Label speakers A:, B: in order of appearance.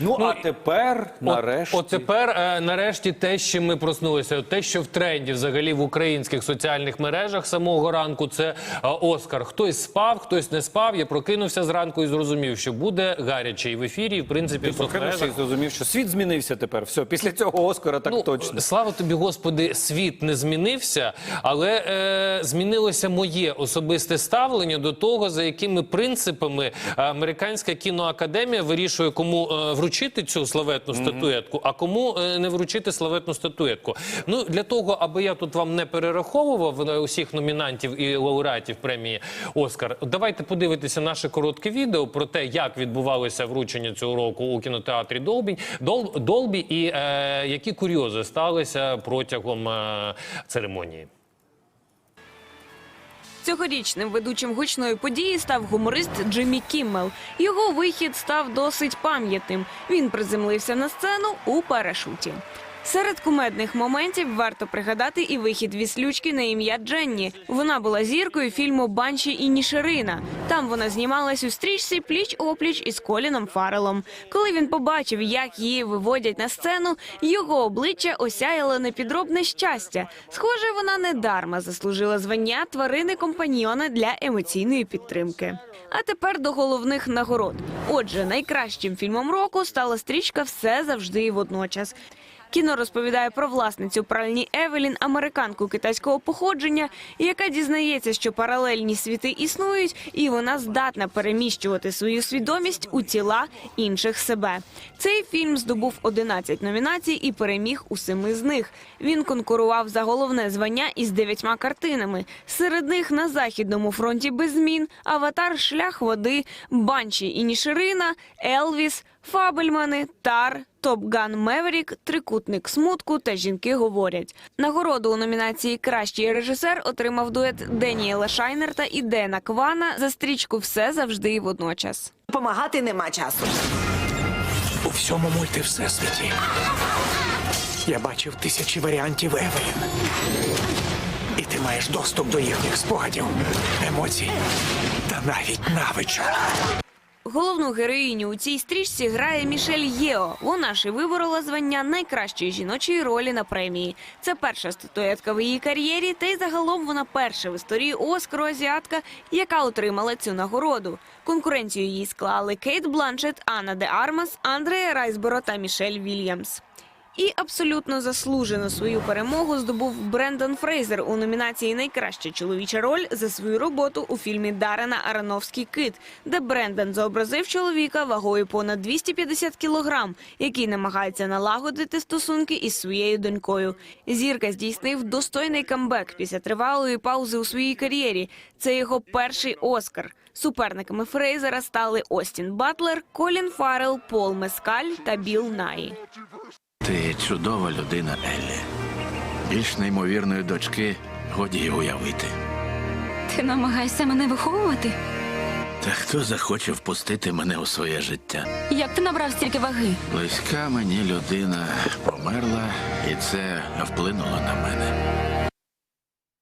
A: Ну, а тепер, нарешті.
B: От, от тепер, е, нарешті, те, чим ми проснулися, те, що в тренді взагалі в українських соціальних мережах самого ранку, це е, Оскар. Хтось спав, хтось не спав. Я прокинувся зранку і зрозумів, що буде гаряче і в ефірі, і в принципі в
A: Прокинувся і зрозумів, що світ змінився тепер. Все, після цього Оскара так
B: Ну,
A: точно.
B: Слава тобі, Господи, світ не змінився, але е, змінилося моє особисте ставлення до того, за якими принципами американська кіноакадемія вирішує, кому е, вручити цю славетну статуетку, а кому е, не вручити славетну статуетку. Ну для того, аби я тут вам не перераховував е, усіх номінантів і лауреатів премії Оскар, давайте подивитися наше коротке відео про те, як відбувалося вручення цього року у кінотеатрі Долбі, Дол, Долбі і е, які курйози сталися протягом е, церемонії.
C: Цьогорічним ведучим гучної події став гуморист Джиммі Кіммел. Його вихід став досить пам'ятним. Він приземлився на сцену у парашуті. Серед кумедних моментів варто пригадати і вихід віслючки на ім'я Дженні. Вона була зіркою фільму Банші і Нішерина. Там вона знімалась у стрічці пліч опліч із Коліном Фарелом. Коли він побачив, як її виводять на сцену, його обличчя осяяло непідробне щастя. Схоже, вона недарма заслужила звання тварини компаньйона для емоційної підтримки. А тепер до головних нагород. Отже, найкращим фільмом року стала стрічка Все завжди і водночас. Кіно розповідає про власницю пральні Евелін, американку китайського походження, яка дізнається, що паралельні світи існують, і вона здатна переміщувати свою свідомість у тіла інших себе. Цей фільм здобув 11 номінацій і переміг у семи з них. Він конкурував за головне звання із дев'ятьма картинами. Серед них на західному фронті без змін, аватар, шлях води, банші і ніширина, Елвіс, Фабельмани, Тар, Топган Меверік, Трикутник смутку та жінки говорять. Нагороду у номінації Кращий режисер отримав дует Деніела Шайнерта і Дена Квана за стрічку Все завжди і водночас.
D: Помагати нема часу.
E: У всьому мульти всесвіті. Я бачив тисячі варіантів Евелін. І ти маєш доступ до їхніх спогадів, емоцій та навіть навичок.
C: Головну героїню у цій стрічці грає Мішель Єо. Вона ж і виборола звання найкращої жіночої ролі на премії. Це перша статуетка в її кар'єрі, та й загалом вона перша в історії Оскару азіатка, яка отримала цю нагороду. Конкуренцію їй склали Кейт Бланшет, Анна де Армас, Андрея Райсборо та Мішель Вільямс. І абсолютно заслужено свою перемогу здобув Брендон Фрейзер у номінації Найкраща чоловіча роль за свою роботу у фільмі Дарена Аронофський кит, де Брендон зобразив чоловіка вагою понад 250 кілограм, який намагається налагодити стосунки із своєю донькою. Зірка здійснив достойний камбек після тривалої паузи у своїй кар'єрі. Це його перший Оскар. Суперниками Фрейзера стали Остін Батлер, Колін Фаррелл, Пол Мескаль та Біл Наї.
F: Ти чудова людина, Еллі. Більш неймовірної дочки годі й уявити.
G: Ти намагаєшся мене виховувати?
F: Та хто захоче впустити мене у своє життя?
G: Як ти набрав стільки ваги?
F: Близька мені людина померла, і це вплинуло на мене.